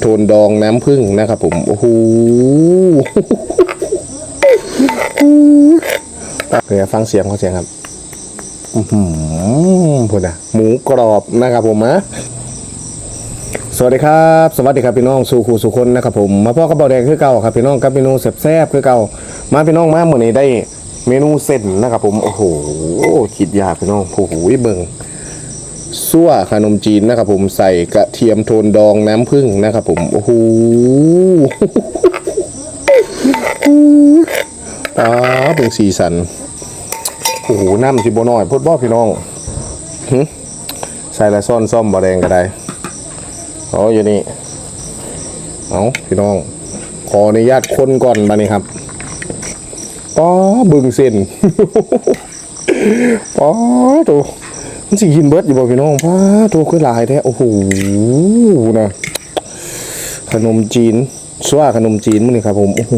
โทนดองน้ำผึ้งนะครับผม โอ้โหเดี๋ยวฟังเสียงเขาเสียงครับอือหือพูดนะหมูกรอบนะครับผมนะสวัสดีครับ สวัสดีครับพี่น้องสู่คูสุคนนะครับผม มาพ่อกระเป๋าแดงคือเก่าครับพี่น้องกับเมนูแซ่บๆคือเก่า มาพี่น้องมาเมื่อนี้ได้เมนูเส้นนะครับผม โอ้โหคิดยากพี่น้อง โอ้โหเบิ่ง ซั่วขนมจีนนะครับผมใส่กระเทียมโทนดองน้ำผึ้งนะครับผมโอ้โหป้าเป็นสีสันโอ้โหน้ำสิบน้อยพดบ่พี่น้องใส่ละซ่อนซ่อมบะแดงก็ได้เอาอยู่นี่เอาพี่น้อง ขออนุญาตคนก่อนมานี่ครับป้าบึงเส้นป้าตัว มันสิกินเบิร์ดอยู่บ่พี่น้องว้าตัวคือหลายแท้โอ้โหนะขนมจีนสว่าขนมจีนมื้อนี้ครับผมโอ้โห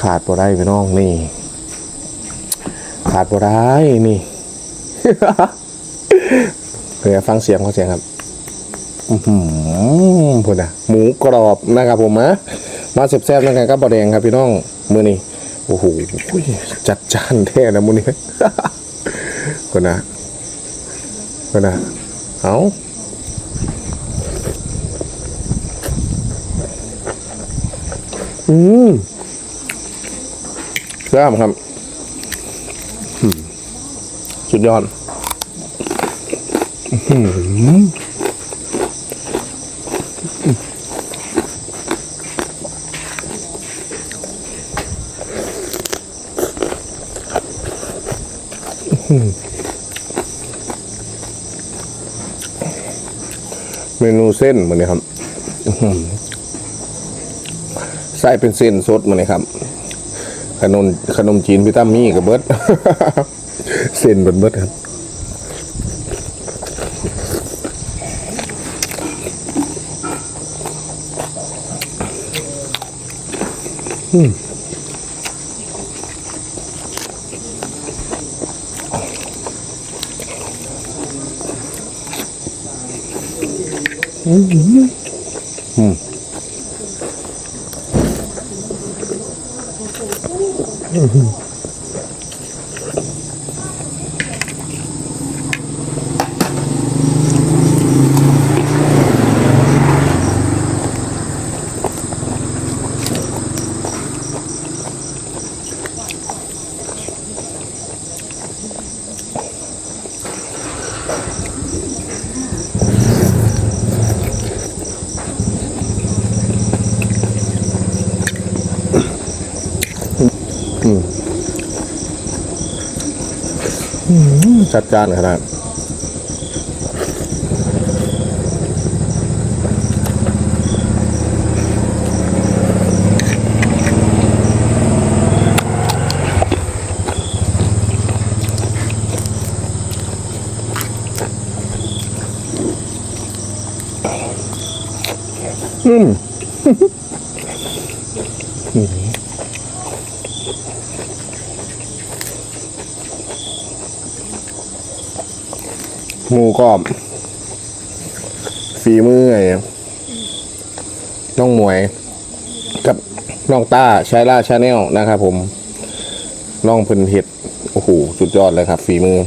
ขาดบ่ได้พี่น้องนี่ ขาดบ่ได้นี่เดี๋ยวฟังเสียงเขาเสียงครับอือหือพูดนะหมูกรอบนะครับผมนะมาแซ่บๆนะครับกับบะแดงครับพี่น้องมื้อนี้โอ้โหจัดจานแท้นะมื้อนี้ คนนะคนนะเอาอืมแซ่บครับอืมสุดยอดอืม เมนูเส้นเหมือนนี้ครับอื้อหือไส้เป็นเส้นสดเหมือนนี้ครับ ขนมขนมจีนพิตามี่กับเบิร์ดเส้นเบิร์ดเบิร์ดครับ 응. 응. 응. จัดจานขนาดอืม มูกรอบฝีมือน้องหมวย กับน้องต้าชายล่าชาแนลนะครับผมน้องเพิ่นเห็ด โอ้โห สุดยอดเลยครับ ฝีมือ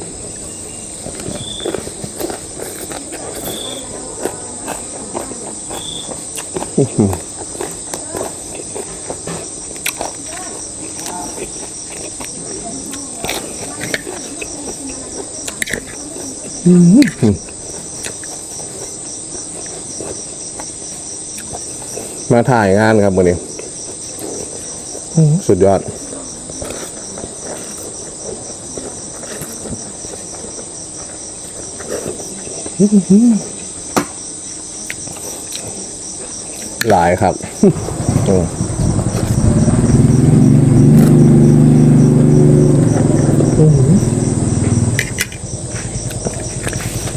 มาถ่ายงานครับวันนี้อื้อสุดยอด หลายครับ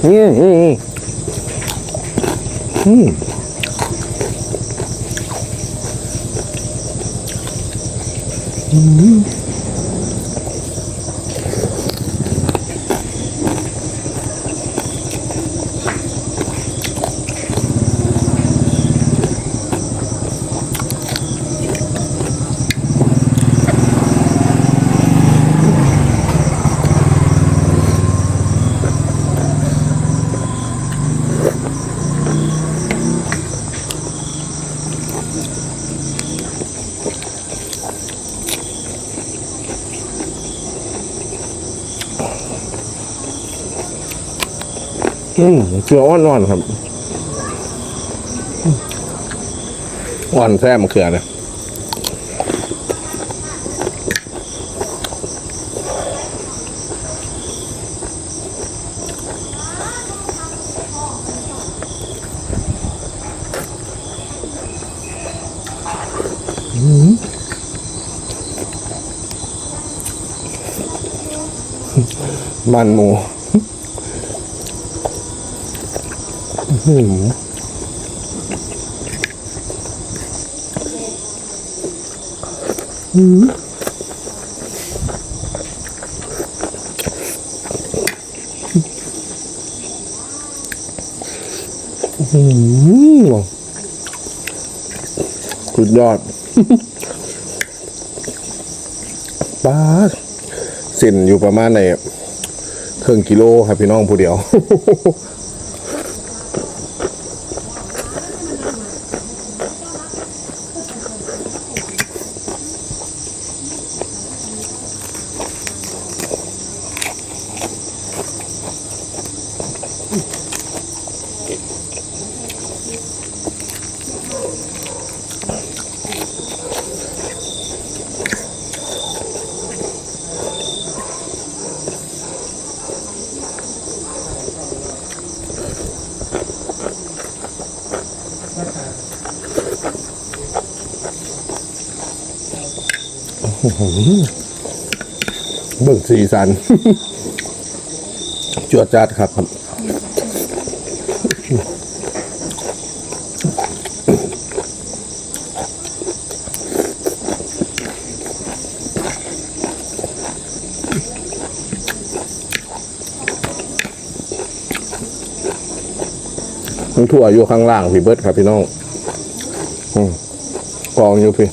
อืมอืม อืมเกลืออ่อนๆครับอ่อนแซ่บมะเขือเนี่ยมันหมู อื้อหืออื้อหือสุดยอดป้าดเส้นอยู่ประมาณไหนครึ่งกิโลครับพี่น้องผู้เดียว เบิ่งสีสันจวดจัดครับครับมันถั่วอยู่ข้างล่างพี่เบิร์ดครับพี่น้องอืมกองอยู่พี่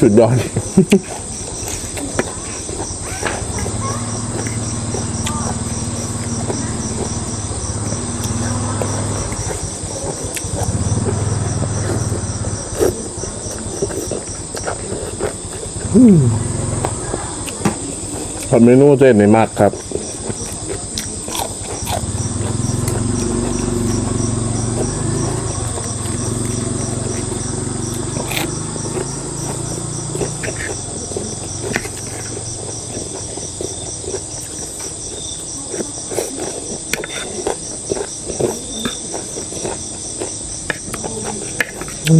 สุดยอดทำเมนูเส้นในมากครับ มั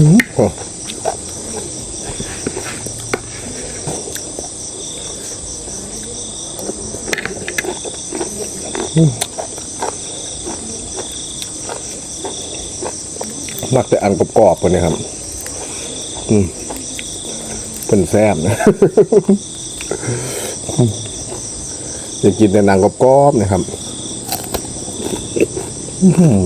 กแต่อันกรอบๆกันนะครับ อืมเป็นแซ่บนะอยากกินแต่นังกรอบๆนะครับ อืม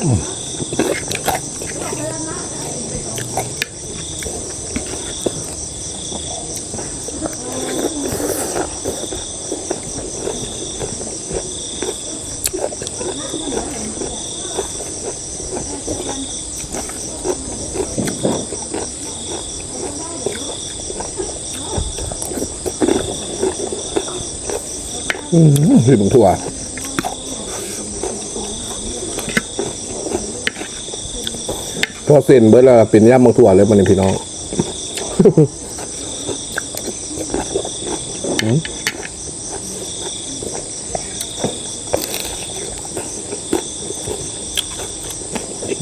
พี่บังถั่ว พอเส้นเบิร์ดแล้วเป็นย่ำมังถั่วเลยมันพี่น้อง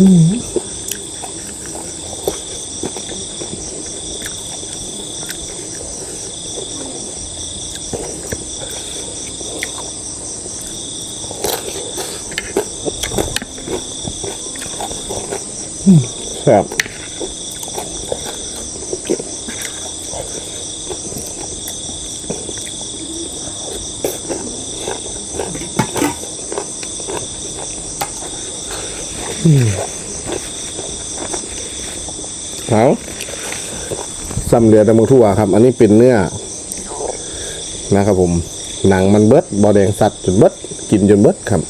อืม ครับเอาซ้ำเดือแต่มังทั่วครับ อันนี้เป็นเนื้อ นะครับผม หนังมันเบิดบอแดงสัตว์จนเบิด กินจนเบิดครับ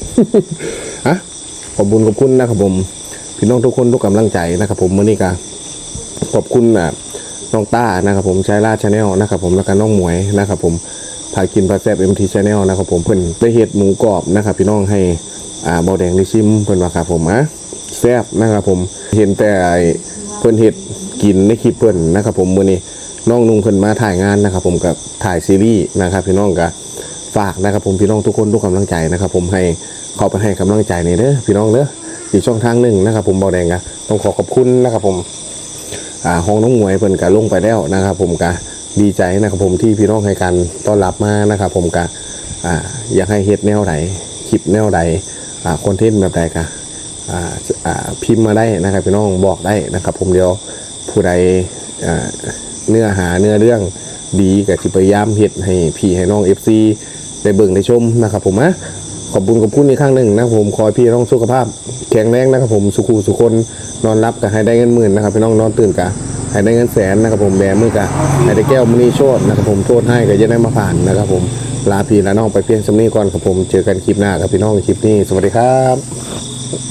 อะขอบคุญขอบคุณนะครับผม พี่น้องทุกคนทุกกำลังใจนะครับผมเมื่อนี้ก็ขอบคุณอะน้องต้านะครับผมชายราชาแนลนะครับผมแล้วก็น้องหมวยนะครับผมพากินปลาแซบเอ็มทีชาแนลนะครับผมเพิ่นได้เห็ดหมูกรอบนะครับพี่น้องให้อ่าเบาแดงได้ชิมเพิ่นว่าครับผมอะแซบนะครับผมเห็นแต่เพิ่นเห็ดกินในคลิปเพิ่นนะครับผมมื้อนี้น้องนุ่งเพิ่นมาถ่ายงานนะครับผมกับถ่ายซีรีส์นะครับพี่น้องก็ฝากนะครับผมพี่น้องทุกคนทุกกำลังใจนะครับผมให้ขอไปให้กำลังใจในอยเด้อพี่น้องเด้อ อีกช่องทางหนึ่งนะครับ ผมเบาแดงก็ต้องขอขอบคุณนะครับ ผมอ่าห้องน้องหมวยเพิ่นก็ลงไปแล้วนะครับ ผมก็ดีใจนะครับ ผมที่พี่น้องให้การต้อนรับมานะครับ ผมก็อ่าอยากให้เฮ็ดแนวไหนคลิปแนวใดอ่าคอนเทนต์แบบใดก็อ่าอ่าพิมพ์มาได้นะครับ พี่น้องบอกได้นะครับ ผมเดี๋ยวผู้ใดอ่าเนื้อหาเนื้อเรื่องดีก็สิพยายามเฮ็ดให้พี่ให้น้อง FC ได้เบิ่งได้ชมนะครับ ผมนะ ขอบคุณขอบคุณอีกครั้งหนึ่งนะครับผมขอให้พี่น้องสุขภาพ แข็งแรงนะครับผมสุขุสุคนนอนรับก็ให้ได้เงินหมื่นนะครับพี่น้องนอนตื่นก็ให้ได้เงินแสนนะครับผมแบมือก็ให้ได้แก้วมณีโชดนะครับผมโทษให้ก็จะได้มาผ่านนะครับผมลาพี่และน้องไปเพียงสำนี้ก่อนครับผมเจอกันคลิปหน้าครับพี่น้องคลิปนี้สวัสดีครับ